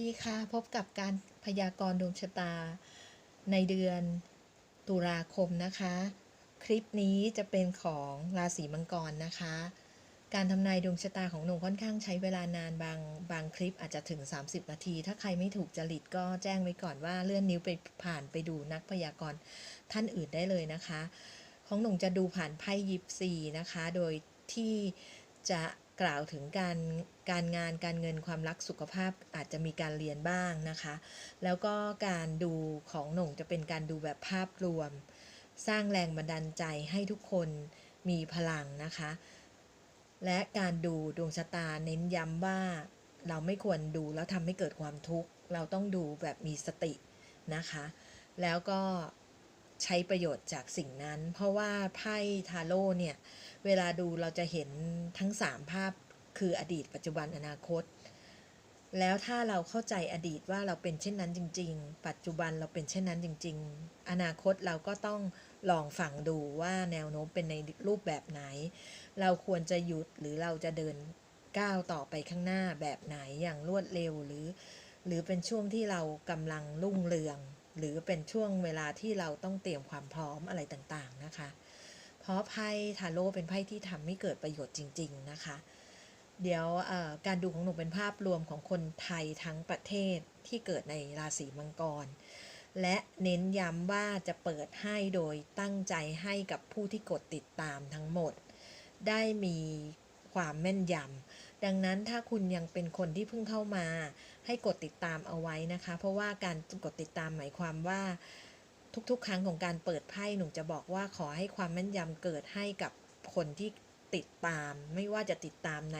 ดีค่ะ พบกับการพยากรณ์ดวงชะตา ในเดือนตุลาคมนะคะ คลิปนี้จะเป็นของราศีมังกรนะคะ การทำนายดวงชะตาของหนุ่มค่อนข้างใช้เวลานานบางบางคลิปอาจจะถึง 30 นาที ถ้าใครไม่ถูกจริตก็แจ้งไว้ก่อนว่าเลื่อนนิ้วไปผ่านไปดูนักพยากรณ์ท่านอื่นได้เลยนะคะ ของหนุ่มจะดูผ่านไพ่ยิปซีนะคะ โดยที่จะ กล่าวถึงการการงานการเงินความรักสุขภาพอาจจะมีการเรียนบ้างนะคะ แล้วก็การดูของหน่งจะเป็นการดูแบบภาพรวม สร้างแรงบันดาลใจให้ทุกคนมีพลังนะคะ และการดูดวงชะตาเน้นย้ำว่าเราไม่ควรดูแล้วทำให้เกิดความทุกข์ เราต้องดูแบบมีสตินะคะ แล้วก็ใช้ประโยชน์จากสิ่งนั้น เพราะว่าไพ่ทาโร่เนี่ย เวลาดูเราจะเห็นทั้งสามภาพคืออดีตปัจจุบันอนาคต แล้วถ้าเราเข้าใจอดีตว่าเราเป็นเช่นนั้นจริง ๆ ปัจจุบันเราเป็นเช่นนั้นจริง ๆ อนาคตเราก็ต้องลองฝังดูว่าแนวโน้มเป็นในรูปแบบไหน เราควรจะหยุดหรือเราจะเดินก้าวต่อไปข้างหน้าแบบไหนอย่างรวดเร็วหรือ หรือเป็นช่วงที่เรากำลังรุ่งเรือง หรือเป็นช่วงเวลาที่เราต้องเตรียมความพร้อมอะไรต่างๆนะคะ เพราะไพ่ทาโร่เป็นไพ่ที่ทำให้เกิดประโยชน์จริง ๆ นะคะ เดี๋ยวการดูของหนูเป็นภาพรวมของคนไทยทั้งประเทศที่เกิดในราศีมังกร และเน้นย้ำว่าจะเปิดให้โดยตั้งใจให้กับผู้ที่กดติดตามทั้งหมด ได้มีความแม่นยำดังนั้นถ้าคุณยังเป็นคนที่เพิ่งเข้ามา ให้กดติดตามเอาไว้นะคะ เพราะว่าการกดติดตามหมายความว่า ทุกๆ ครั้งของการเปิดไพ่หนูจะบอกว่าขอให้ความแม่นยำเกิดให้กับคนที่ติดตาม ไม่ว่าจะติดตามใน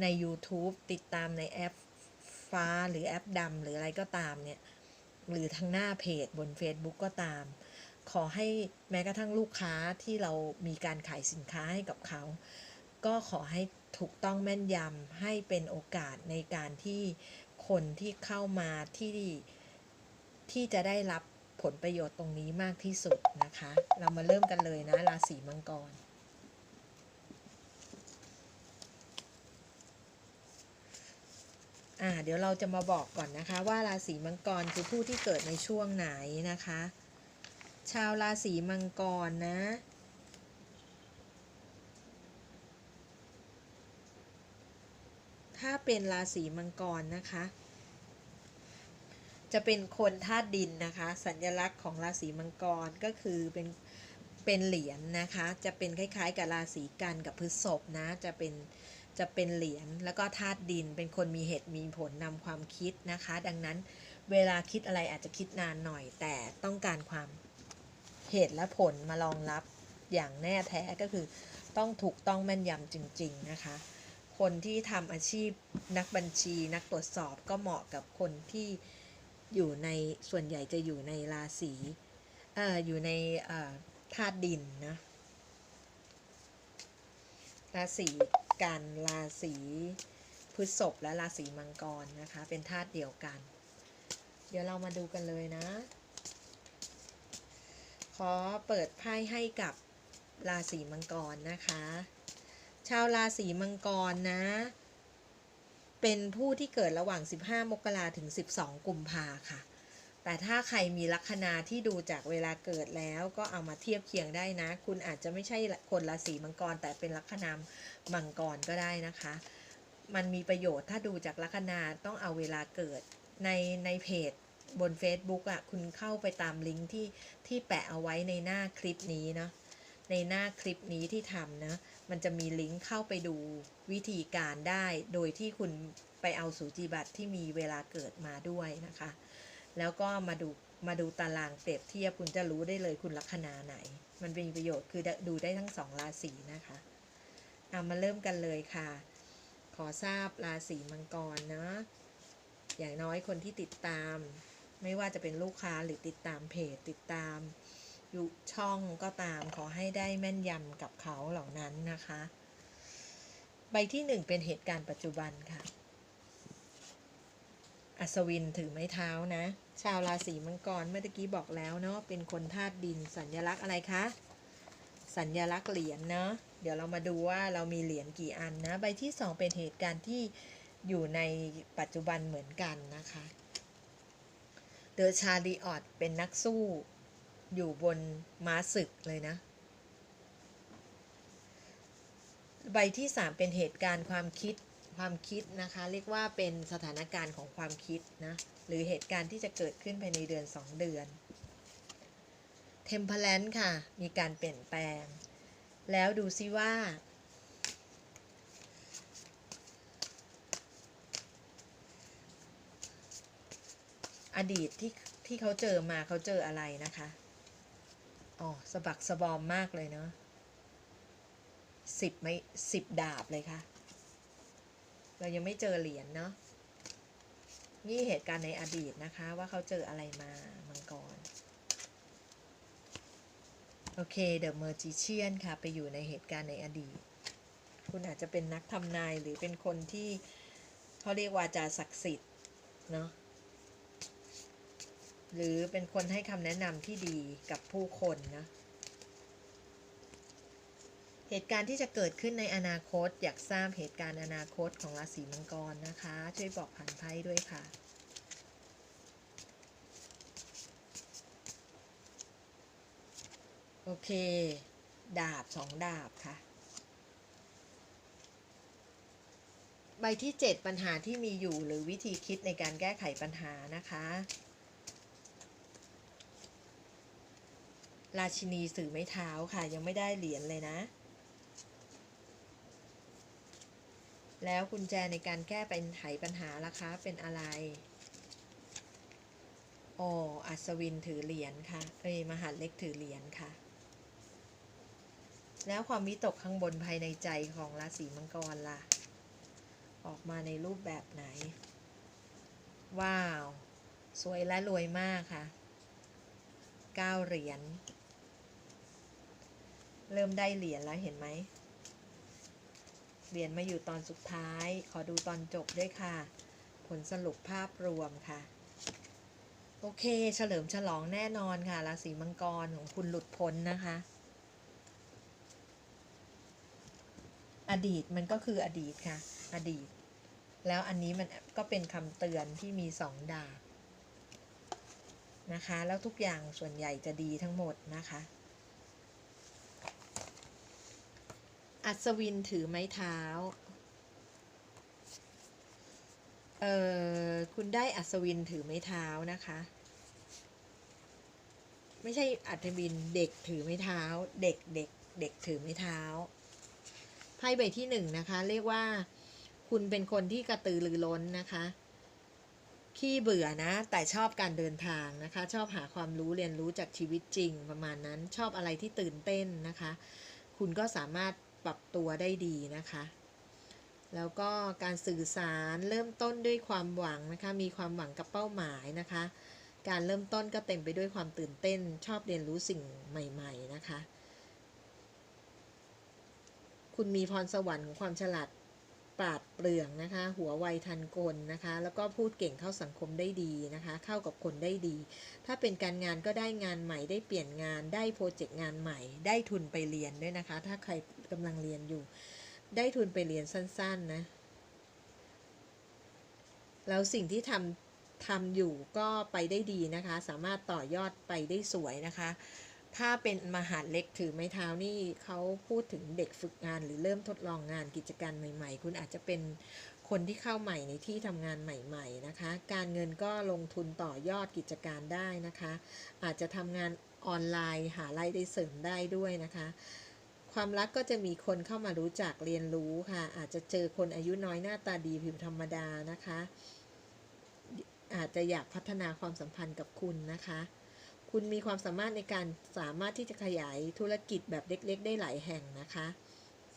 ใน YouTube ติดตามในแอปฟ้าหรือแอปดำหรืออะไรก็ตามเนี่ย หรือทางหน้าเพจบน Facebook ก็ตาม ขอให้แม้กระทั่งลูกค้าที่เรามีการขายสินค้าให้กับเขา ก็ขอให้ถูกต้องแม่นยำให้เป็นโอกาสในการที่คนที่เข้ามาที่ที่จะได้รับ ผลประโยชน์ตรงนี้มากที่สุดนะคะ เรามาเริ่มกันเลยนะ ราศีมังกร อ่า เดี๋ยวเราจะมาบอกก่อนนะคะ ว่าราศีมังกรคือผู้ที่เกิดในช่วงไหนนะคะ ชาวราศีมังกรนะถ้าเป็นราศีมังกรนะคะ จะเป็นคนธาตุดินนะคะ สัญลักษณ์ของราศีมังกรก็คือเป็นเป็นเหรียญนะคะ จะเป็นคล้าย ๆ กับราศีกันกับพฤษภนะ จะเป็นจะเป็นเหรียญแล้วก็ธาตุดิน เป็นคนมีเหตุมีผลนำความคิดนะคะ ดังนั้นเวลาคิดอะไรอาจจะคิดนานหน่อย แต่ต้องการความเหตุและผลมารองรับอย่างแน่แท้ก็คือต้องถูกต้องแม่นยำจริง ๆ นะคะ คนที่ทำอาชีพนักบัญชีนักตรวจสอบก็เหมาะกับคนที่ อยู่ในส่วนใหญ่จะอยู่ในราศีเอ่ออยู่ในเอ่อธาตุดินนะราศีกันราศีพฤษภและราศีมังกรนะคะ เป็นธาตุเดียวกัน เดี๋ยวเรามาดูกันเลยนะ ขอเปิดไพ่ให้กับราศีมังกรนะคะ ชาวราศีมังกรนะ เป็นผู้ที่เกิดระหว่าง 15 มกราถึง 12 กุมภาค่ะ แต่ถ้าใครมีลัคนาที่ดูจากเวลาเกิดแล้วก็เอามาเทียบเคียงได้นะ คุณอาจจะไม่ใช่คนราศีมังกร แต่เป็นลัคนามังกรก็ได้นะคะ มันมีประโยชน์ถ้าดูจากลัคนาต้องเอาเวลาเกิดในในเพจบน Facebook อะ่ะคุณเข้าไปตามลิงก์ที่ที่แปะเอาไว้ในหน้าคลิปนี้เนาะในหน้าคลิปนี้ที่ทำนะ มันจะมีลิงก์เข้าไปดูวิธีการได้ โดยที่คุณไปเอาสูจิบัตรที่มีเวลาเกิดมาด้วยนะคะ แล้วก็มาดูมาดูตารางเปรียบเทียบคุณจะรู้ได้เลยคุณลัคนาไหน มันเป็นประโยชน์คือดูได้ทั้งสองราศีนะคะเอามาเริ่มกันเลยค่ะ ขอทราบราศีมังกรนะอย่างน้อยคนที่ติดตาม ไม่ว่าจะเป็นลูกค้าหรือติดตามเพจติดตาม ยู่ช่องก็ตามขอให้ได้แม่นยำกับเขาเหล่านั้นนะคะ ใบที่หนึ่งเป็นเหตุการณ์ปัจจุบันค่ะ อัศวินถือไม้เท้านะ ชาวราศีมังกรเมื่อกี้บอกแล้วเนาะเป็นคนธาตุดินสัญลักษณ์อะไรคะ สัญลักษณ์เหรียญเนาะเดี๋ยวเรามาดูว่าเรามีเหรียญกี่อันนะ ใบที่สองเป็นเหตุการณ์ที่อยู่ในปัจจุบันเหมือนกันนะคะ เดอชาลีออตเป็นนักสู้ อยู่บนม้าศึกเลยนะ ใบที่ 3 เป็นเหตุการณ์ความคิดความคิดนะคะ เรียกว่าเป็นสถานการณ์ของความคิดนะ หรือเหตุการณ์ที่จะเกิดขึ้นภายในเดือน 2 เดือน Temperance ค่ะ มีการเปลี่ยนแปลง แล้วดูซิว่าอดีตที่ที่เขาเจอมาเขาเจออะไรนะคะ อ๋อสะบักสะบอมมากเลยเนาะสิบไม่สิบดาบเลยค่ะ เรายังไม่เจอเหรียญเนาะนี่เหตุการณ์ในอดีตนะคะ ว่าเขาเจออะไรมามังกร โอเคเดอะเมอร์จิเชียนค่ะ ไปอยู่ในเหตุการณ์ในอดีต คุณอาจจะเป็นนักทำนายหรือเป็นคนที่เขาเรียกว่าจาศักดิ์สิทธิ์เนาะ หรือเป็นคนให้คำแนะนำที่ดีกับผู้คนนะเหตุการณ์ที่จะเกิดขึ้นในอนาคต อยากทราบเหตุการณ์อนาคตของราศีมังกรนะคะ ช่วยบอกผ่านไพ่ด้วยค่ะ โอเค ดาบสองดาบค่ะ ใบที่ 7 ปัญหาที่มีอยู่หรือวิธีคิดในการแก้ไขปัญหานะคะ ราชินีสื่อไม้เท้าค่ะ ยังไม่ได้เหรียญเลยนะ แล้วกุญแจในการแก้เปัญหาปัญหาล่ะคะเป็นอะไรอ๋ออัศวินถือเหรียญค่ะ เอ้ยมหาเล็กถือเหรียญค่ะ แล้วความวิตกข้างบนภายในใจของราศีมังกรล่ะ ออกมาในรูปแบบไหน ว้าว สวยและรวยมากค่ะ 9 เหรียญ เริ่มได้เหรียญแล้วเห็นไหม เหรียญมาอยู่ตอนสุดท้าย ขอดูตอนจบด้วยค่ะ ผลสรุปภาพรวมค่ะ โอเค เฉลิมฉลองแน่นอนค่ะ ราศีมังกรของคุณหลุดพ้นนะคะ อดีตมันก็คืออดีตค่ะ อดีต แล้วอันนี้มันก็เป็นคำเตือนที่มีสองดาบนะคะ แล้วทุกอย่างส่วนใหญ่จะดีทั้งหมดนะคะ อัศวินถือไม้เท้า เอ่อ คุณได้อัศวินถือไม้เท้านะคะ ไม่ใช่อัศวินเด็กถือไม้เท้า เด็กเด็กเด็กถือไม้เท้า ไพ่ใบที่หนึ่งนะคะ เรียกว่าคุณเป็นคนที่กระตือรือร้นนะคะ ขี้เบื่อนะ แต่ชอบการเดินทางนะคะ ชอบหาความรู้เรียนรู้จากชีวิตจริงประมาณนั้น ชอบอะไรที่ตื่นเต้นนะคะ คุณก็สามารถ ปรับตัวได้ดีนะคะ แล้วก็การสื่อสารเริ่มต้นด้วยความหวังนะคะ มีความหวังกับเป้าหมายนะคะ การเริ่มต้นก็เต็มไปด้วยความตื่นเต้น ชอบเรียนรู้สิ่งใหม่ ๆ นะคะ คุณมีพรสวรรค์ของความฉลาดปราดเปรื่องนะคะ หัวไวทันกลนะคะ แล้วก็พูดเก่งเข้าสังคมได้ดีนะคะ เข้ากับคนได้ดี ถ้าเป็นการงานก็ได้งานใหม่ ได้เปลี่ยนงาน ได้โปรเจกต์งานใหม่ ได้ทุนไปเรียนด้วยนะคะ ถ้าใคร กำลังเรียนอยู่ ได้ทุนไปเรียนสั้น ๆ นะ แล้วสิ่งที่ทำทำอยู่ก็ไปได้ดีนะคะ สามารถต่อยอดไปได้สวยนะคะ ถ้าเป็นมหาเล็กถือไม้เท้านี่เขาพูดถึงเด็กฝึกงานหรือเริ่มทดลองงานกิจการใหม่ ๆ คุณอาจจะเป็นคนที่เข้าใหม่ในที่ทำงานใหม่ๆนะคะ การเงินก็ลงทุนต่อยอดกิจการได้นะคะ อาจจะทำงานออนไลน์หารายได้เสริมได้ด้วยนะคะ ความรักก็จะมีคนเข้ามารู้จักเรียนรู้ค่ะ อาจจะเจอคนอายุน้อยหน้าตาดีผิวธรรมดานะคะ อาจจะอยากพัฒนาความสัมพันธ์กับคุณนะคะ คุณมีความสามารถในการสามารถที่จะขยายธุรกิจแบบเล็ก ๆ ได้หลายแห่งนะคะ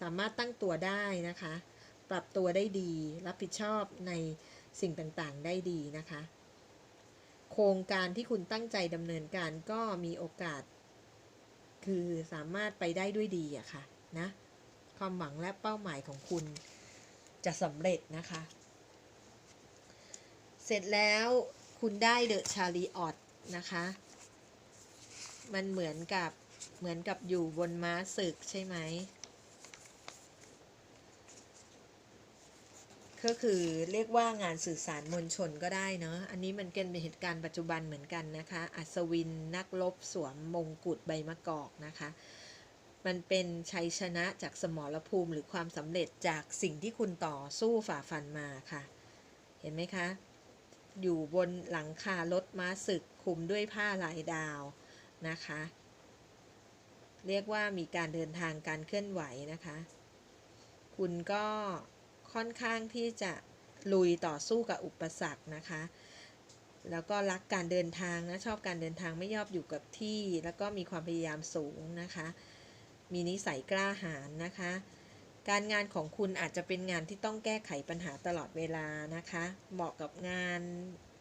สามารถตั้งตัวได้นะคะ ปรับตัวได้ดี รับผิดชอบในสิ่งต่างๆ ได้ดีนะคะ โครงการที่คุณตั้งใจดำเนินการก็มีโอกาส คือสามารถไปได้ด้วยดีอะค่ะนะความหวังและเป้าหมายของคุณจะสำเร็จนะคะ เสร็จแล้วคุณได้เดอะชาลีออตนะคะ มันเหมือนกับเหมือนกับอยู่บนม้าศึกใช่ไหม ก็คือเรียกว่างานสื่อสารมวลชนก็ได้เนาะ อันนี้มันเป็นเหตุการณ์ปัจจุบันเหมือนกันนะคะ อัศวินนักรบสวมมงกุฎใบมะกอกนะคะ มันเป็นชัยชนะจากสมรภูมิหรือความสำเร็จจากสิ่งที่คุณต่อสู้ฝ่าฟันมาค่ะ เห็นไหมคะ อยู่บนหลังคารถม้าศึกคลุมด้วยผ้าลายดาวนะคะ เรียกว่ามีการเดินทางการเคลื่อนไหวนะคะ คุณก็ ค่อนข้างที่จะลุยต่อสู้กับอุปสรรคนะคะ แล้วก็รักการเดินทางนะชอบการเดินทางไม่ยอบอยู่กับที่ แล้วก็มีความพยายามสูงนะคะ มีนิสัยกล้าหาญนะคะ การงานของคุณอาจจะเป็นงานที่ต้องแก้ไขปัญหาตลอดเวลานะคะ เหมาะกับงาน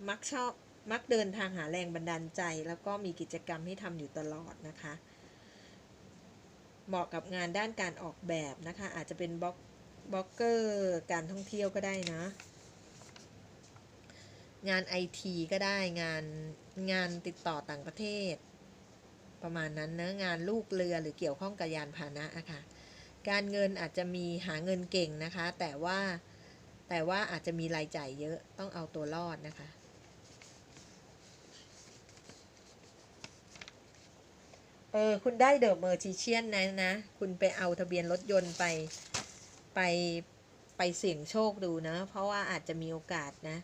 มักชอบมักเดินทางหาแรงบันดาลใจ แล้วก็มีกิจกรรมให้ทำอยู่ตลอดนะคะ เหมาะกับงานด้านการออกแบบนะคะ อาจจะเป็นบล็อก บล็อกเกอร์การท่องเที่ยวก็ได้นะ งานไอทีก็ได้งานงานติดต่อต่างประเทศ ประมาณนั้นนะงานลูกเรือหรือเกี่ยวข้องกับยานพาหนะอะค่ะการเงินอาจจะมีหาเงินเก่งนะคะ แต่ว่าแต่ว่าอาจจะมีรายจ่ายเยอะต้องเอาตัวรอดนะคะ เออ คุณได้เดอะเมอร์จิเชียนนะนะ คุณไปเอาทะเบียนรถยนต์ไป ไปไปเสี่ยงโชคดูนะ เพราะว่าอาจจะมีโอกาสนะ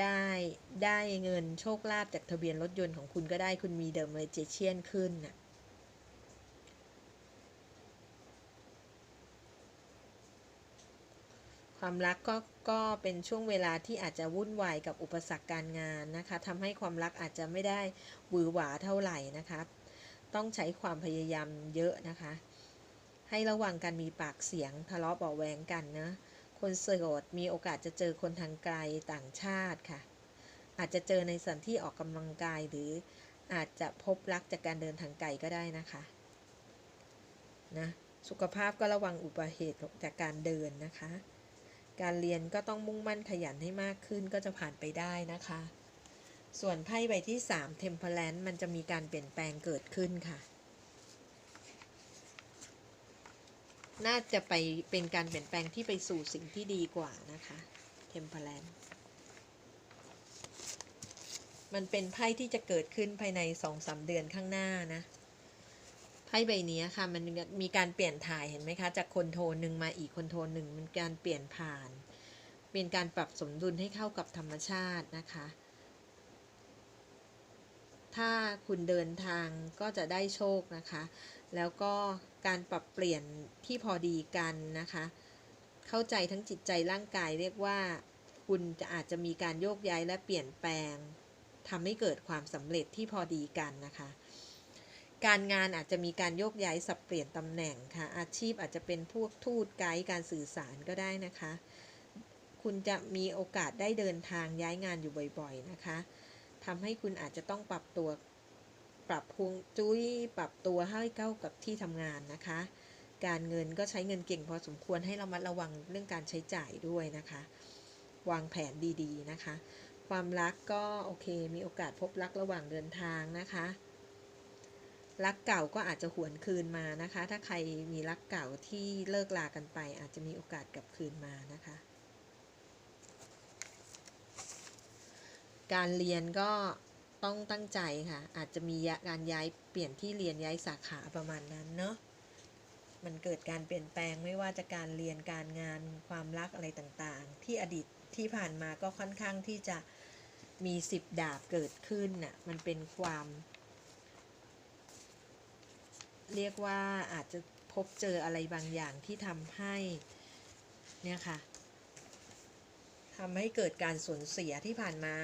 ได้ได้เงินโชคลาภจากทะเบียนรถยนต์ของคุณก็ได้คุณมีเดอะเมอร์จิเชียนขึ้นน่ะความรักก็ก็เป็นช่วงเวลาที่อาจจะวุ่นวายกับอุปสรรคการงานนะคะทำให้ความรักอาจจะไม่ได้หวือหวาเท่าไหร่นะคะ ต้องใช้ความพยายามเยอะนะคะ ให้ระวังการมีปากเสียงทะเลาะเบาแวงกันนะ คนโสดมีโอกาสจะเจอคนทางไกลต่างชาติค่ะ อาจจะเจอในสถานที่ออกกำลังกายหรืออาจจะพบรักจากการเดินทางไกลก็ได้นะคะนะสุขภาพก็ระวังอุบัติเหตุจากการเดินนะคะ การเรียนก็ต้องมุ่งมั่นขยันให้มากขึ้นก็จะผ่านไปได้นะคะ ส่วนไพ่ใบที่ 3 Temperance มันจะมีการเปลี่ยนแปลงเกิดขึ้นค่ะ น่าจะไปเป็นการเปลี่ยนแปลงที่ไปสู่สิ่งที่ดีกว่านะคะ Temperance มันเป็นไพ่ที่จะเกิดขึ้นภายในสองสาเดือนข้างหน้านะไพ่ใบนี้ค่ะมันมีการเปลี่ยนถ่ายเห็นไหมคะจากคนโทนหนึ่งมาอีกคนโทนหนึ่งมันการเปลี่ยนผ่าน เป็นการปรับสมดุลให้เข้ากับธรรมชาตินะคะ ถ้าคุณเดินทางก็จะได้โชคนะคะ แล้วก็ การปรับเปลี่ยนที่พอดีกันนะคะ เข้าใจทั้งจิตใจร่างกายเรียกว่า คุณจะอาจจะมีการโยกย้ายและเปลี่ยนแปลงทำให้เกิดความสำเร็จที่พอดีกันนะคะ การงานอาจจะมีการโยกย้ายสับเปลี่ยนตำแหน่งค่ะ อาชีพอาจจะเป็นพวกทูตไกด์การสื่อสารก็ได้นะคะ คุณจะมีโอกาสได้เดินทางย้ายงานอยู่บ่อยๆนะคะทำให้คุณอาจจะต้องปรับตัว ปรับพวงจุ้ยปรับตัวให้เข้ากับที่ทำงานนะคะ การเงินก็ใช้เงินเก่งพอสมควรให้เรามัดระวังเรื่องการใช้จ่ายด้วยนะคะ วางแผนดีๆนะคะ ความรักก็โอเค มีโอกาสพบรักระหว่างเดินทางนะคะ รักเก่าก็อาจจะหวนคืนมานะคะ ถ้าใครมีรักเก่าที่เลิกลากันไป อาจจะมีโอกาสกลับคืนมานะคะการเรียนก็ ต้องตั้งใจค่ะ อาจจะมีการย้ายเปลี่ยนที่เรียนย้ายสาขาประมาณนั้นเนาะมันเกิดการเปลี่ยนแปลงไม่ว่าจะการเรียนการงานความรักอะไรต่างๆ ที่อดีตที่ผ่านมาก็ค่อนข้างที่จะมีสิบดาบเกิดขึ้นน่ะมันเป็นความ เรียกว่าอาจจะพบเจออะไรบางอย่างที่ทำให้เนี่ยค่ะทำให้เกิดการสูญเสียที่ผ่านมา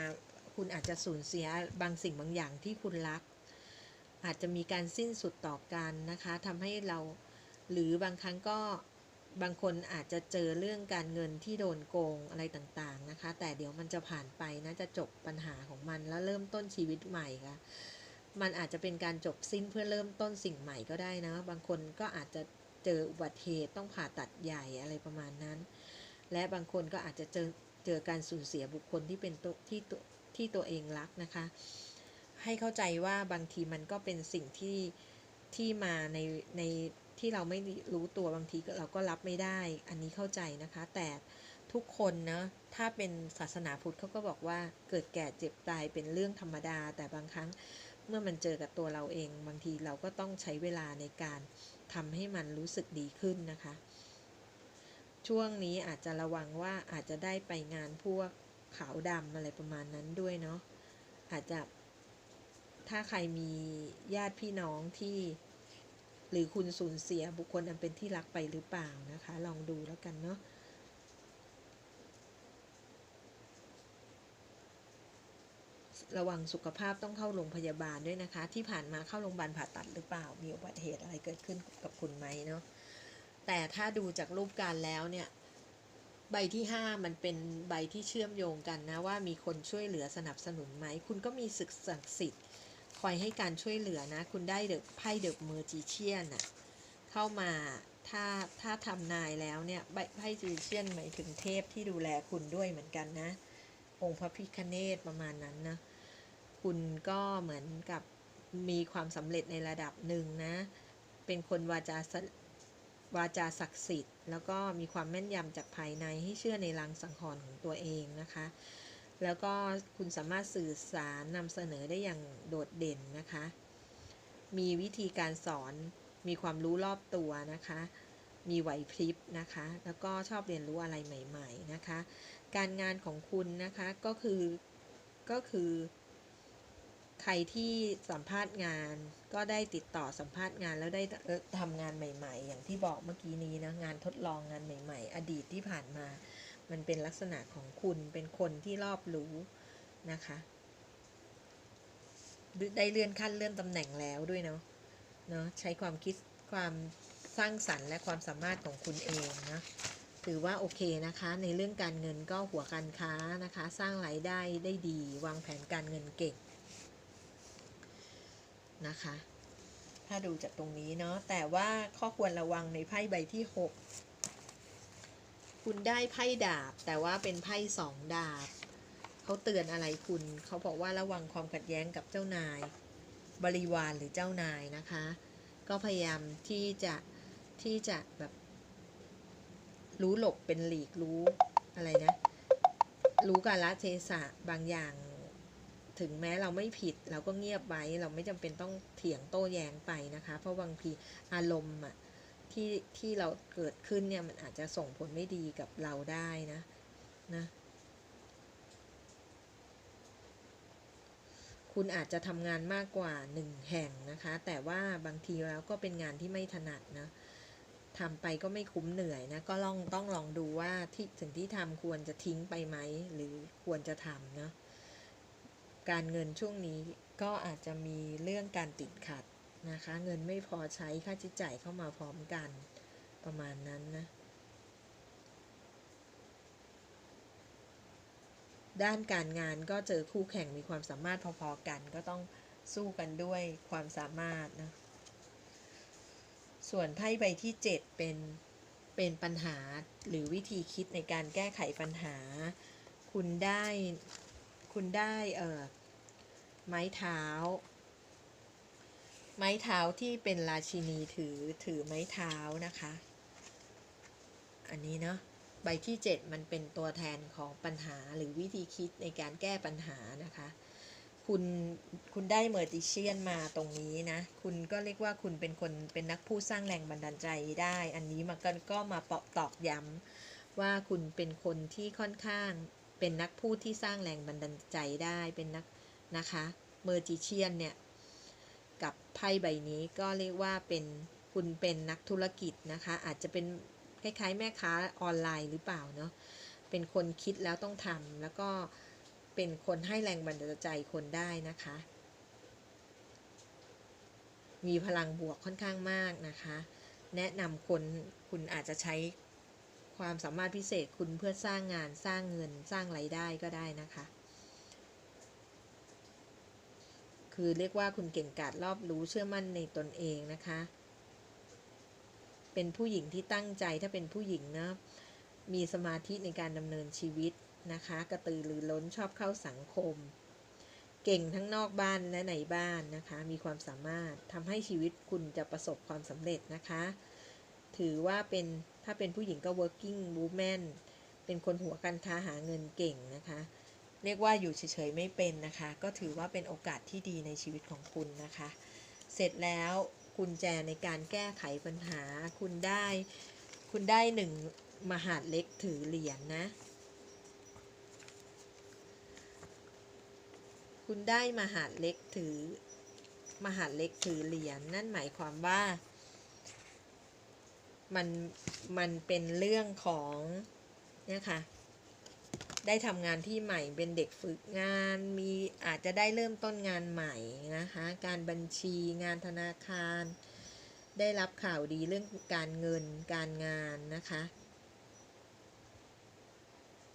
คุณอาจจะสูญเสียบางสิ่งบางอย่างที่คุณรัก อาจจะมีการสิ้นสุดต่อกันนะคะทำให้เราหรือบางครั้งก็บางคนอาจจะเจอเรื่องการเงินที่โดนโกงอะไรต่างๆนะคะ แต่เดี๋ยวมันจะผ่านไปนะจะจบปัญหาของมันแล้วเริ่มต้นชีวิตใหม่ค่ะมันอาจจะเป็นการจบสิ้นเพื่อเริ่มต้นสิ่งใหม่ก็ได้นะ บางคนก็อาจจะเจออุบัติเหตุต้องผ่าตัดใหญ่อะไรประมาณนั้น และบางคนก็อาจจะเจอเจอการสูญเสียบุคคลที่เป็นตัวที่ตัว ที่ตัวเองรักนะคะ ให้เข้าใจว่าบางทีมันก็เป็นสิ่งที่ที่มาในในที่เราไม่รู้ตัวบางทีเราก็รับไม่ได้ อันนี้เข้าใจนะคะ แต่ทุกคนเนะถ้าเป็นศาสนาพุทธเขาก็บอกว่าเกิดแก่เจ็บตายเป็นเรื่องธรรมดา แต่บางครั้งเมื่อมันเจอกับตัวเราเอง บางทีเราก็ต้องใช้เวลาในการทำให้มันรู้สึกดีขึ้นนะคะ ช่วงนี้อาจจะระวังว่าอาจจะได้ไปงานพวก ขาวดำอะไรประมาณนั้นด้วยเนาะอาจจะถ้าใครมีญาติพี่น้องที่ หรือคุณสูญเสียบุคคลอันเป็นที่รักไปหรือเปล่านะคะ ลองดูแล้วกันเนาะระวังสุขภาพต้องเข้าโรงพยาบาลด้วยนะคะ ที่ผ่านมาเข้าโรงพยาบาลผ่าตัดหรือเปล่า มีอุบัติเหตุอะไรเกิดขึ้นกับคุณไหมเนาะแต่ถ้าดูจากรูปการแล้วเนี่ย ใบที่ 5 มันเป็นใบที่เชื่อมโยงกันนะว่ามีคนช่วยเหลือสนับสนุนไหม คุณก็มีศึกศักดิ์สิทธิ์คอยให้การช่วยเหลือนะ คุณได้เดอะไพ่เดอะเมอร์จิเชียนอะเข้ามาถ้าถ้าทำนายแล้วเนี่ยใบไพ่จิเชียนหมายถึงเทพที่ดูแลคุณด้วยเหมือนกันนะ องค์พระพิคเนตประมาณนั้นนะ คุณก็เหมือนกับมีความสำเร็จในระดับหนึ่งนะ เป็นคนวาจา วาจาศักดิ์สิทธิ์ แล้วก็มีความแม่นยำจากภายในให้เชื่อในลังสังหรณ์ของตัวเองนะคะ แล้วก็คุณสามารถสื่อสารนำเสนอได้อย่างโดดเด่นนะคะ มีวิธีการสอนมีความรู้รอบตัวนะคะ มีไหวพริบนะคะ แล้วก็ชอบเรียนรู้อะไรใหม่ ๆนะคะ การงานของคุณนะคะก็คือก็คือ ใครที่สัมภาษณ์งานก็ได้ติดต่อสัมภาษณ์งานแล้วได้เออทำงานใหม่ ๆ อย่างที่บอกเมื่อกี้นี้นะงานทดลองงานใหม่ ๆ อดีตที่ผ่านมา มันเป็นลักษณะของคุณเป็นคนที่รอบรู้นะคะได้เลื่อนขั้นเลื่อนตำแหน่งแล้วด้วยเนาะเนาะใช้ความคิดความสร้างสรรค์และความสามารถของคุณเองนะถือว่าโอเคนะคะ ในเรื่องการเงินก็หัวการค้านะคะ สร้างรายได้ได้ดี วางแผนการเงินเก่ง นะคะ ถ้าดูจากตรงนี้เนาะแต่ว่าข้อควรระวังในไพ่ใบที่ 6 คุณได้ไพ่ดาบ แต่ว่าเป็นไพ่สองดาบเขาเตือนอะไรคุณเขาบอกว่าระวังความขัดแย้งกับเจ้านาย บริวารหรือเจ้านายนะคะ ก็พยายามที่จะที่จะแบบรู้หลบเป็นหลีกรู้อะไรนะ รู้กาลเทศะบางอย่าง ถึงแม้เราไม่ผิดเราก็เงียบไว้ เราไม่จำเป็นต้องเถียงโต้แย้งไปนะคะ เพราะบางทีอารมณ์อะที่ที่เราเกิดขึ้นเนี่ยมันอาจจะส่งผลไม่ดีกับเราได้นะนะคุณอาจจะทำงานมากกว่าหนึ่งแห่งนะคะ แต่ว่าบางทีแล้วก็เป็นงานที่ไม่ถนัดนะทำไปก็ไม่คุ้มเหนื่อยนะ ก็ลองต้องลองดูว่าที่สิ่งที่ทำควรจะทิ้งไปไหม หรือควรจะทำเนาะ การเงินช่วงนี้ก็อาจจะมีเรื่องการติดขัดนะคะ เงินไม่พอใช้ค่าใช้จ่ายเข้ามาพร้อมกันประมาณนั้นนะด้านการงานก็เจอคู่แข่งมีความสามารถพอๆกัน ก็ต้องสู้กันด้วยความสามารถนะ ส่วนไพ่ใบที่ 7 เป็น เป็นปัญหาหรือวิธีคิดในการแก้ไขปัญหา คุณได้ คุณได้เอ่อไม้เท้า ไม้เท้าที่เป็นราชินีถือถือไม้เท้านะคะ อันนี้เนาะใบที่ 7 มันเป็นตัวแทนของปัญหาหรือวิธีคิดในการแก้ปัญหานะคะ คุณคุณได้เมอร์ติเชียนมาตรงนี้นะ คุณก็เรียกว่าคุณเป็นคนเป็นนักพูดสร้างแรงบันดาลใจได้ อันนี้มันก็ก็มาเปาะตอกย้ำว่าคุณเป็นคนที่ค่อนข้าง เป็นนักพูดที่สร้างแรงบันดาลใจได้เป็นนักนะคะเมอร์จิเชียนเนี่ย กับไพ่ใบนี้ก็เรียกว่าเป็นคุณเป็นนักธุรกิจนะคะ อาจจะเป็นคล้ายๆ แม่ค้าออนไลน์หรือเปล่าเนาะเป็นคนคิดแล้วต้องทำแล้วก็เป็นคนให้แรงบันดาลใจคนได้นะคะ มีพลังบวกค่อนข้างมากนะคะ แนะนำคนคุณอาจจะใช้ ความสามารถพิเศษคุณเพื่อสร้างงานสร้างเงินสร้างไรายได้ก็ได้นะคะ คือเรียกว่าคุณเก่งกาจรอบรู้เชื่อมั่นในตนเองนะคะ เป็นผู้หญิงที่ตั้งใจถ้าเป็นผู้หญิงนะมีสมาธิในการดำเนินชีวิตนะคะ กระตือรือร้นชอบเข้าสังคม เก่งทั้งนอกบ้านและในบ้านนะคะ มีความสามารถทำให้ชีวิตคุณจะประสบความสำเร็จนะคะ ถือว่าเป็น ถ้าเป็นผู้หญิงก็ working woman เป็นคนหัวกันค้าหาเงินเก่งนะคะ เรียกว่าอยู่เฉยๆไม่เป็นนะคะ ก็ถือว่าเป็นโอกาสที่ดีในชีวิตของคุณนะคะ เสร็จแล้วกุญแจในการแก้ไขปัญหาคุณได้คุณได้หนึ่งมหาดเล็กถือเหรียญนะคุณได้มหาดเล็กถือมหาดเล็กถือเหรียญนั่นหมายความว่า มันมันเป็นเรื่องของเนี่ยค่ะได้ทำงานที่ใหม่เป็นเด็กฝึกงานมีอาจจะได้เริ่มต้นงานใหม่นะคะการบัญชีงานธนาคาร ได้รับข่าวดีเรื่องการเงินการงานนะคะ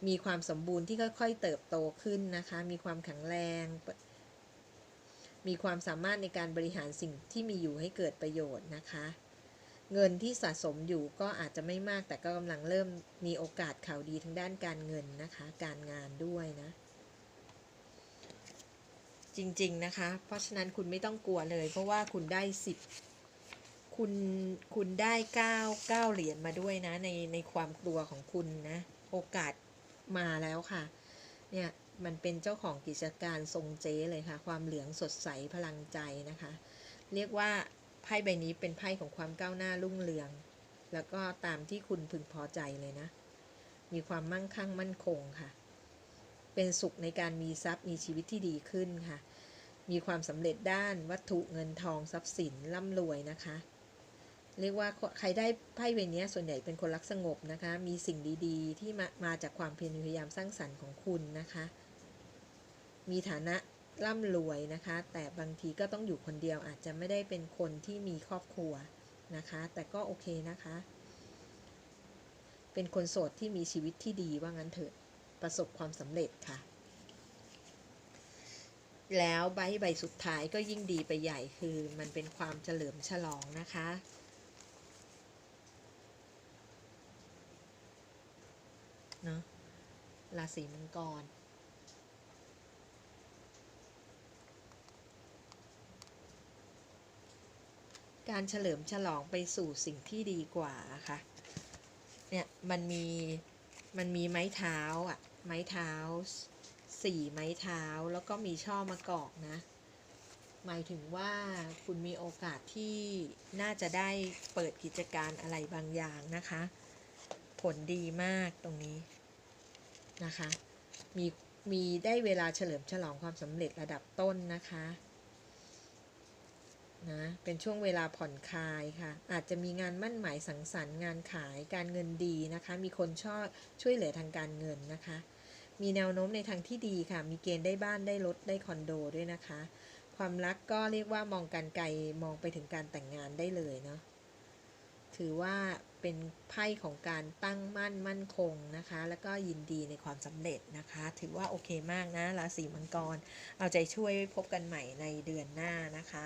มีความสมบูรณ์ที่ค่อยๆเติบโตขึ้นนะคะ มีความแข็งแรง มีความสามารถในการบริหารสิ่งที่มีอยู่ให้เกิดประโยชน์นะคะ เงินที่สะสมอยู่ก็อาจจะไม่มากแต่ก็กำลังเริ่มมีโอกาสข่าวดีทางด้านการเงินนะคะ การงานด้วยนะ จริง ๆ นะคะ เพราะฉะนั้นคุณไม่ต้องกลัวเลย เพราะว่าคุณได้สิบคุณคุณได้เก้าเก้าเหรียญมาด้วยนะ ในในความกลัวของคุณนะ โอกาสมาแล้วค่ะ เนี่ยมันเป็นเจ้าของกิจการทรงเจเลยค่ะ ความเหลืองสดใสพลังใจนะคะ เรียกว่า ไพ่ใบนี้เป็นไพ่ของความก้าวหน้ารุ่งเรือง แล้วก็ตามที่คุณพึงพอใจเลยนะ มีความมั่งคั่งมั่นคงค่ะ เป็นสุขในการมีทรัพย์มีชีวิตที่ดีขึ้นค่ะ มีความสำเร็จด้านวัตถุเงินทองทรัพย์สินร่ำรวยนะคะ เรียกว่าใครได้ไพ่ใบนี้ส่วนใหญ่เป็นคนรักสงบนะคะ มีสิ่งดีๆ ที่มามาจากความเพียรพยายามสร้างสรรค์ของคุณนะคะ มีฐานะ ร่ำรวยนะคะ แต่บางทีก็ต้องอยู่คนเดียวอาจจะไม่ได้เป็นคนที่มีครอบครัวนะคะ แต่ก็โอเคนะคะ เป็นคนโสดที่มีชีวิตที่ดีว่างั้นเถอะประสบความสำเร็จค่ะ แล้วใบใบสุดท้ายก็ยิ่งดีไปใหญ่คือมันเป็นความเฉลิมฉลองนะคะเนาะราศีมังกร การเฉลิมฉลองไปสู่สิ่งที่ดีกว่าค่ะเนี่ยมันมีมันมีไม้เท้าอะไม้เท้าสี่ไม้เท้าแล้วก็มีช่อมะกอกนะ หมายถึงว่าคุณมีโอกาสที่น่าจะได้เปิดกิจการอะไรบางอย่างนะคะ ผลดีมากตรงนี้นะคะ มีมีได้เวลาเฉลิมฉลองความสำเร็จระดับต้นนะคะ นะ เป็นช่วงเวลาผ่อนคลายค่ะ อาจจะมีงานมั่นหมายสังสรรค์งานขายการเงินดีนะคะ มีคนชอบช่วยเหลือทางการเงินนะคะ มีแนวโน้มในทางที่ดีค่ะ มีเกณฑ์ได้บ้านได้รถได้คอนโดด้วยนะคะ ความรักก็เรียกว่ามองการไกลมองไปถึงการแต่งงานได้เลยเนาะ ถือว่าเป็นไพ่ของการตั้งมั่นมั่นคงนะคะ แล้วก็ยินดีในความสำเร็จนะคะ ถือว่าโอเคมากนะราศีมังกร เอาใจช่วยพบกันใหม่ในเดือนหน้านะคะ